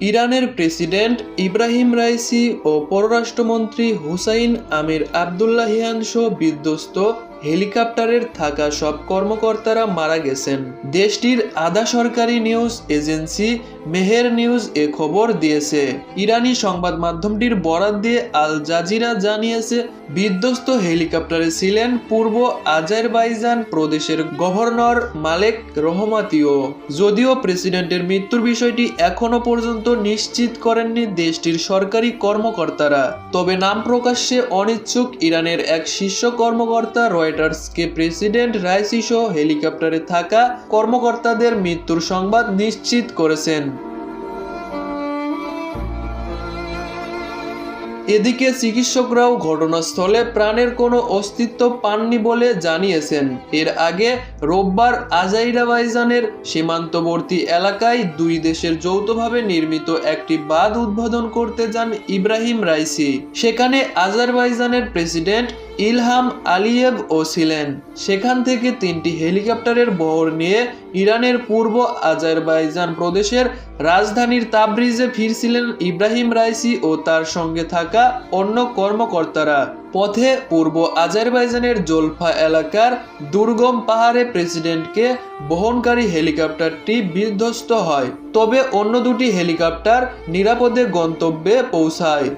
ইরানের president Ebrahim Raisi ও পররাষ্ট্রমন্ত্রী হুসাইন আমির আবদুল্লাহিয়ানসহ বিধ্বস্ত হেলিকপ্টারের থাকা সব কর্মকর্তারা মারা গেছেন। দেশটির আধা সরকারি নিউজ এজেন্সি মেহের নিউজ এ খবর দিয়েছে। ইরানি সংবাদ মাধ্যমটির বরাত দিয়ে আল জাজিরা জানিয়েছে, বিধ্বস্ত হেলিকপ্টারে ছিলেন পূর্ব আজারবাইজান প্রদেশের গভর্নর মালেক রহমাতিও। যদিও প্রেসিডেন্টের মৃত্যুর বিষয়টি এখনও পর্যন্ত নিশ্চিত করেননি দেশটির সরকারি কর্মকর্তারা। তবে নাম প্রকাশ্যে অনিচ্ছুক ইরানের এক শীর্ষ কর্মকর্তা রয়টার্সকে প্রেসিডেন্ট রাইসি সহ হেলিকপ্টারে থাকা কর্মকর্তাদের মৃত্যুর সংবাদ নিশ্চিত করেছেন। এদিকে চিকিৎসকরাও ঘটনাস্থলে প্রাণের কোনো অস্তিত্ব পাননি বলে জানিয়েছেন। এর আগে রোববার আজাইরাবাইজানের সীমান্তবর্তী এলাকায় দুই দেশের যৌথভাবে নির্মিত একটি বাঁধ উদ্বোধন করতে যান ইব্রাহিম রাইসি। সেখানে আজারবাইজানের প্রেসিডেন্ট ইলহাম আলিয়েভ ও ছিলেন সেখান থেকে তিনটি হেলিকপ্টারের বহর নিয়ে ইরানের পূর্ব আজারবাইজান প্রদেশের রাজধানীর তাবরিজে ফিরছিলেন ইব্রাহিম রাইসি ও তার সঙ্গে থাকা অন্য কর্মকর্তারা। পথে পূর্ব আজারবাইজানের জোলফা এলাকার দুর্গম পাহাড়ে প্রেসিডেন্টকে বহনকারী হেলিকপ্টারটি বিধ্বস্ত হয়। তবে অন্য দুটি হেলিকপ্টার নিরাপদে গন্তব্যে পৌঁছায়।